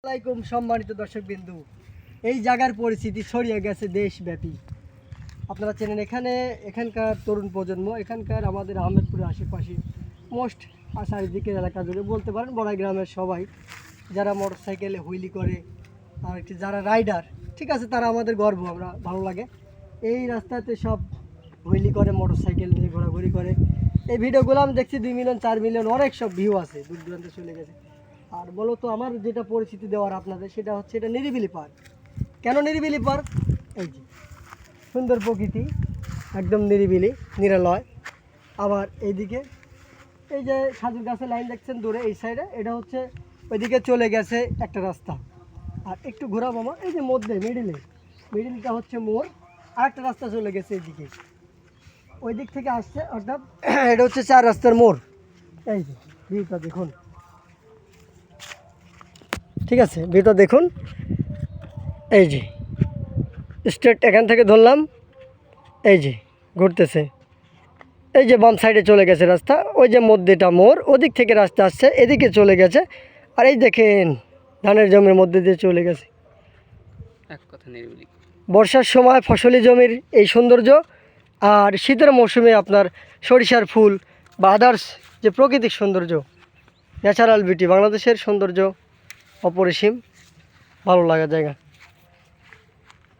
আসসালামাইকুম সম্মানিত দর্শক বিন্দু এই জায়গার পরিস্থিতি ছড়িয়ে গেছে দেশব্যাপী। আপনারা চেনেন এখানে, এখানকার তরুণ প্রজন্ম, এখানকার আমাদের আহমেদপুরের আশেপাশে মোস্ট চারিদিকের এলাকা জুড়ে বলতে পারেন বড়াই গ্রামের সবাই। যারা মোটর সাইকেলে হুইলি করে, আর একটি যারা রাইডার, ঠিক আছে, তারা আমাদের গর্ব, আমরা ভালো লাগে। এই রাস্তাতে সব হুইলি করে মোটর সাইকেল নিয়ে ঘোরাঘুরি করে। এই ভিডিওগুলো আমি দেখছি দুই মিলিয়ন, চার মিলিয়ন, অনেক সব ভিউ আছে, দূর দূরান্তে চলে গেছে। আর মূলত আমার যেটা পরিচিতি দেওয়ার আপনাদের, সেটা হচ্ছে এটা নিরিবিলি পার্ক। কেন নিরিবিলি পার্ক? এই যে, সুন্দর প্রকৃতি, একদম নিরিবিলি, নিরালয়। আবার এইদিকে, এই যে সাজুর গাছের লাইন দেখছেন দূরে, এই সাইডে, এটা হচ্ছে ওইদিকে চলে গেছে একটা রাস্তা। আর একটু ঘোরাবো আমার, এই যে মধ্যে মিডিলে মিডিলটা হচ্ছে মোড় আর একটা রাস্তা চলে গেছে এইদিকে। ওই দিক থেকে আসছে, অর্থাৎ এটা হচ্ছে চার রাস্তার মোড়। এই যে, ভিউটা দেখুন। ঠিক আছে? ভিউটা দেখুন। এই যে স্ট্রেট এখান থেকে ধরলাম। এই যে ঘুরতেছে। এই যে বাম সাইডে চলে গেছে রাস্তা ওই যে মধ্যেটা মোর ওদিক থেকে রাস্তা আসছে এদিকে চলে গেছে। আর এই দেখেন ধানের জমির মধ্যে দিয়ে চলে গেছে। এক কথা নিরিবিলি। বর্ষার সময় ফসলি জমির এই সৌন্দর্য আর শীতের মৌসুমে আপনার সরিষার ফুল বা আদার্স যে প্রাকৃতিক সৌন্দর্য ন্যাচারাল বিউটি বাংলাদেশের সৌন্দর্য। অপরিসীম, ভালো লাগা জায়গা।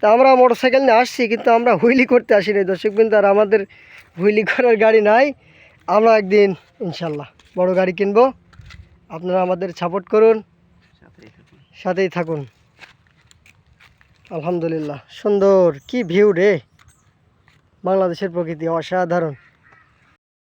তা আমরা মোটরসাইকেল নিয়ে আসছি, কিন্তু আমরা হুইলি করতে আসিনি। দর্শক বিন্দু, আর আমাদের হুইলি করার গাড়ি নাই। আমরা একদিন, ইনশাল্লাহ, বড় গাড়ি কিনবো। আপনারা আমাদের সাপোর্ট করুন। সাথেই থাকুন। আলহামদুলিল্লাহ, সুন্দর, কি ভিউ রে। বাংলাদেশের প্রকৃতি অসাধারণ।